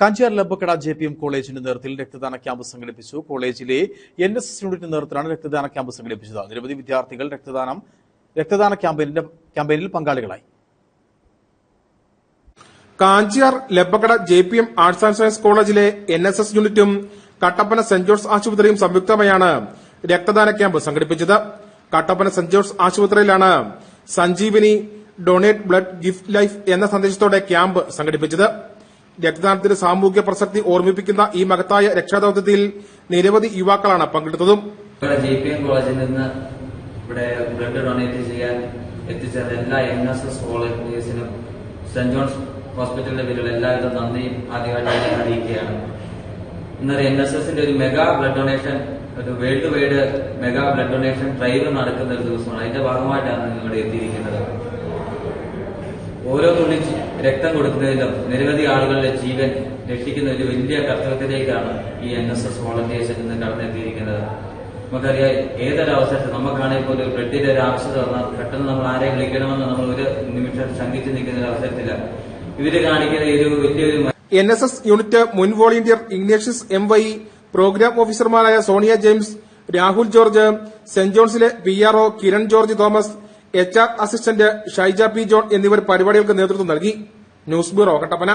Kanchiyar Labbakkada J P M കോളേജിന്റെ നേതൃത്വത്തിൽ രക്തദാന ക്യാമ്പ് സംഘടിപ്പിച്ചു. കോളേജിലെ എൻ എസ് എസ് യൂണിറ്റിന്റെ നേതൃത്വത്തിലാണ് രക്തദാന ക്യാമ്പ് സംഘടിപ്പിച്ചത്. നിരവധി വിദ്യാർത്ഥികൾ രക്തദാനം രക്തദാന ക്യാമ്പയിന്റെ ക്യാമ്പയിനിൽ പങ്കാളികളായി. Kanchiyar Labbakkada J P M arts and science കോളേജിലെ എൻ എസ് എസ് യൂണിറ്റും കട്ടപ്പന സെന്റ് ജോർജ് ആശുപത്രിയും സംയുക്തമായാണ് രക്തദാന ക്യാമ്പ് സംഘടിപ്പിച്ചത്. കട്ടപ്പന സെന്റ് ജോർജ് ആശുപത്രിയിലാണ് Sanjeevani donate blood gift life എന്ന സന്ദേശത്തോടെ ക്യാമ്പ് സംഘടിപ്പിച്ചത്. രക്തദാനത്തിന്റെ സാമൂഹ്യ പ്രസക്തി ഓർമ്മിപ്പിക്കുന്ന ഈ മഹത്തായ രക്ഷാദൌത്യത്തിൽ നിരവധി യുവാക്കളാണ് പങ്കെടുത്തതും. ജെ കോളേജിൽ നിന്ന് ഇവിടെ ബ്ലഡ് ഡൊണേറ്റ് ചെയ്യാൻ എത്തിച്ചേർന്ന എല്ലാ എൻ എസ് എസ് വോളണ്ടിയേഴ്സിനും സെന്റ് ജോൺസ് ഹോസ്പിറ്റലിന്റെ പേരിൽ എല്ലാവിധ നന്ദിയും ആദ്യമായിട്ട് അറിയിക്കുകയാണ്. ഇന്നലെ എൻ എസ് എസിന്റെ ഒരു മെഗാ ബ്ലഡ് ഡൊണേഷൻ ഒരു world wide mega blood donation drive നടക്കുന്ന ഒരു ദിവസമാണ്. അതിന്റെ ഭാഗമായിട്ടാണ് നിങ്ങൾ ഇവിടെ എത്തിയിരിക്കുന്നത്. ഓരോ തുള്ളി രക്തം കൊടുക്കുന്നതിലും നിരവധി ആളുകളുടെ ജീവൻ രക്ഷിക്കുന്ന ഒരു വലിയ കർത്തവ്യത്തിലേക്കാണ് ഈ എൻ എസ് എസ് വോളണ്ടിയേഴ്സിൽ നിന്ന് കടന്നെത്തിയിരിക്കുന്നത്. നമുക്കറിയാം ഏതൊരു അവസരത്തിൽ നമുക്കാണെങ്കിൽ പോലും ഒരു ബ്ലഡിന്റെ ഒരു ആവശ്യത വന്നാൽ പെട്ടെന്ന് നമ്മൾ ആരെ വിളിക്കണമെന്ന് നമ്മൾ ഒരു നിമിഷം ശങ്കിച്ചു നിൽക്കുന്ന ഒരു അവസരത്തിൽ. ഇവർ കാണിക്കുന്ന ഒരു വലിയൊരു എൻ എസ് എസ് യൂണിറ്റ് മുൻ volunteer Ignatius M Y program ഓഫീസർമാരായ Sonia James Rahul George saint ജോൺസിലെ P R O Kiran George Thomas H R assistant Shaija P John എന്നിവർ പരിപാടികൾക്ക് നേതൃത്വം നൽകി. ന്യൂസ് ബ്യൂറോ കട്ടപ്പന.